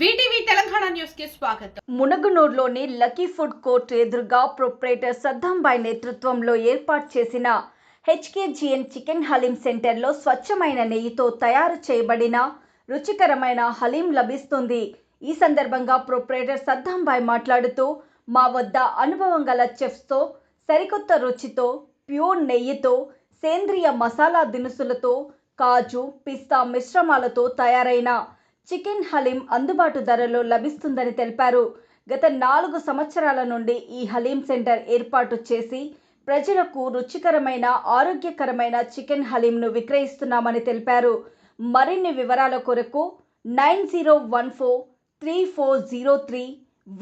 VTV Telangana న్యూస్కి స్వాగతం. మునగనూరులోని లక్కీ ఫుడ్ కోర్ట్ ఎదురుగా ప్రొపరేటర్ సద్దాంబాయ్ నేతృత్వంలో ఏర్పాటు చేసిన హెచ్కేజిఎన్ చికెన్ హలీం సెంటర్లో స్వచ్ఛమైన నెయ్యితో తయారు చేయబడిన రుచికరమైన హలీం లభిస్తుంది. ఈ సందర్భంగా ప్రొపరేటర్ సద్దాంబాయ్ మాట్లాడుతూ మా వద్ద అనుభవం గల చెఫ్స్తో సరికొత్త రుచితో ప్యూర్ నెయ్యితో సేంద్రియ మసాలా దినుసులతో కాజు పిస్తా మిశ్రమాలతో తయారైన చికెన్ హలీం అందుబాటు ధరలో లభిస్తుందని తెలిపారు. గత నాలుగు సంవత్సరాల నుండి ఈ హలీం సెంటర్ ఏర్పాటు చేసి ప్రజలకు రుచికరమైన ఆరోగ్యకరమైన చికెన్ హలీంను విక్రయిస్తున్నామని తెలిపారు. మరిన్ని వివరాల కొరకు nine zero one four three four zero three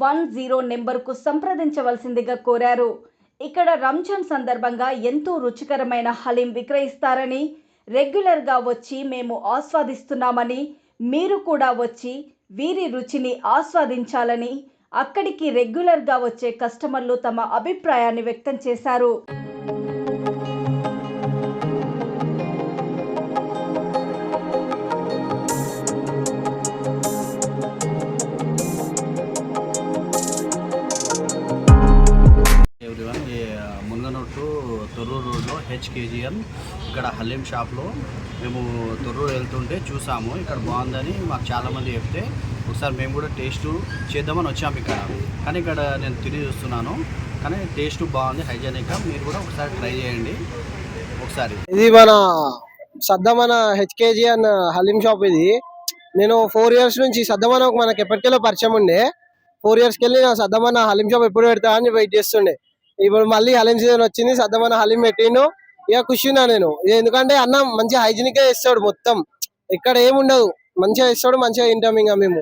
one zero నెంబర్కు సంప్రదించవలసిందిగా కోరారు. ఇక్కడ రంజాన్ సందర్భంగా ఎంతో రుచికరమైన హలీం విక్రయిస్తారని రెగ్యులర్గా వచ్చి మేము ఆస్వాదిస్తున్నామని మీరు కూడా వచ్చి వీరి రుచిని ఆస్వాదించాలని అక్కడికి రెగ్యులర్గా వచ్చే కస్టమర్లు తమ అభిప్రాయాన్ని వ్యక్తం చేశారు. ఎవ్రీవన్ ఈ మునగనొట్టు తొర్రూరు రోడ్లో హెచ్కేజిఎన్ ఇక్కడ హలీం షాప్లో మేము తొర్రూరు వెళ్తుంటే చూసాము. ఇక్కడ బాగుందని మాకు చాలామంది చెప్తే ఒకసారి మేము కూడా టేస్ట్ చేద్దామని వచ్చాము ఇక్కడ. కానీ ఇక్కడ నేను తిని చూస్తున్నాను. కానీ టేస్ట్ బాగుంది హైజానిక్ మీరు కూడా ఒకసారి ట్రై చేయండి. ఒకసారి. ఇది మన సద్దమన హెచ్కేజీ అన్న హలీం షాప్ ఇది. నేను ఫోర్ ఇయర్స్ నుంచి సద్దమన మనకి ఎప్పటికెళ్ళో పరిచయం ఉండే. ఫోర్ ఇయర్స్కి వెళ్ళి నా సద్దమన హలీం షాప్ ఎప్పుడు పెడతా అని వెయిట్ చేస్తుండే. ఇప్పుడు మళ్ళీ హలీం సీజన్ వచ్చింది సద్దమన హలీం పెట్టిండు. ఇక ఖుషినా నేను. ఎందుకంటే అన్న మంచిగా హైజీనిక్గా ఇస్తాడు మొత్తం. ఇక్కడ ఏముండదు. మంచిగా ఇస్తాడు మంచిగా తింటాం ఇంకా మేము.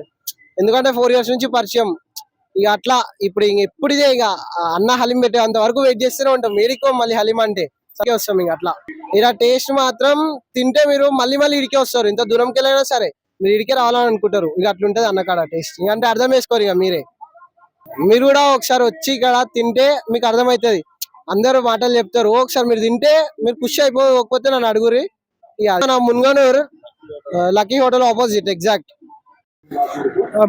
ఎందుకంటే ఫోర్ ఇయర్స్ నుంచి పరిచయం. ఇక అట్లా ఇప్పుడు ఇంక ఎప్పుడు ఇదే ఇక అన్న హలీం పెట్టేంత వరకు వెయిట్ చేస్తూనే ఉంటాం. మీరికో మళ్ళీ హలీం అంటే సరే వస్తాం ఇంక అట్లా. ఇలా టేస్ట్ మాత్రం తింటే మీరు మళ్ళీ మళ్ళీ ఇడికే వస్తారు. ఇంత దూరంకి వెళ్ళినా సరే మీరు ఇడికే రావాలని అనుకుంటారు. ఇక అట్లుంటది అన్నకాడ టేస్ట్ ఇక అంటే అర్థం చేసుకోరు ఇక మీరే. మీరు కూడా ఒకసారి వచ్చి ఇక్కడ తింటే మీకు అర్థమవుతుంది. అందరూ మాటలు చెప్తారు. ఒకసారి మీరు తింటే మీరు ఖుషి అయిపోకపోతే నన్ను అడుగురి ఇక నా Munganur lucky hotel opposite exact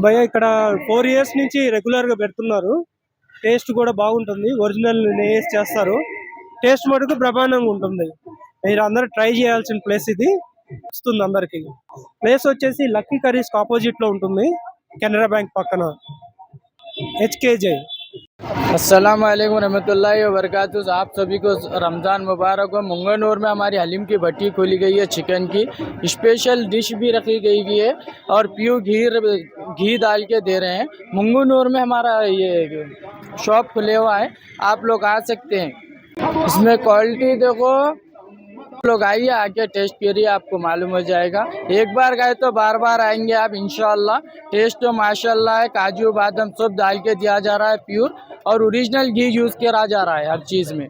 భయ ఇక్కడ ఫోర్ ఇయర్స్ నుంచి రెగ్యులర్గా పెడుతున్నారు. టేస్ట్ కూడా బాగుంటుంది. ఒరిజినల్ నెయ్యేసి చేస్తారు. టేస్ట్ మటుకు ప్రమాణంగా ఉంటుంది. మీరు అందరూ ట్రై చేయాల్సిన ప్లేస్ ఇది. వస్తుంది అందరికి. ప్లేస్ వచ్చేసి లక్కీ కర్రీస్ ఆపోజిట్లో ఉంటుంది. కెనరా బ్యాంక్ పక్కన. హెచ్కేజే अस्सलाम वालेकुम रहमतुल्लाहि व बरकातहू। आप सभी को रमज़ान मुबारक हो। मुंगनूर में हमारी हलीम की भट्टी खोली गई है, चिकन की। स्पेशल डिश भी रखी गई है और प्योर घी घी डाल के दे रहे हैं। मुंगनूर में हमारा ये शॉप खुले हुआ है। आप लोग आ सकते हैं। इसमें क्वालिटी देखो। लोग आइए, आके टेस्ट करिए, आपको मालूम हो जाएगा। एक बार गए तो बार बार आएँगे आप, इंशाल्लाह। टेस्ट तो माशाल्लाह है। काजू, बादाम सब डाल के दिया जा रहा है, प्योर। और ओरिजिनल घी यूज़ करा जा रहा है हर चीज़ में।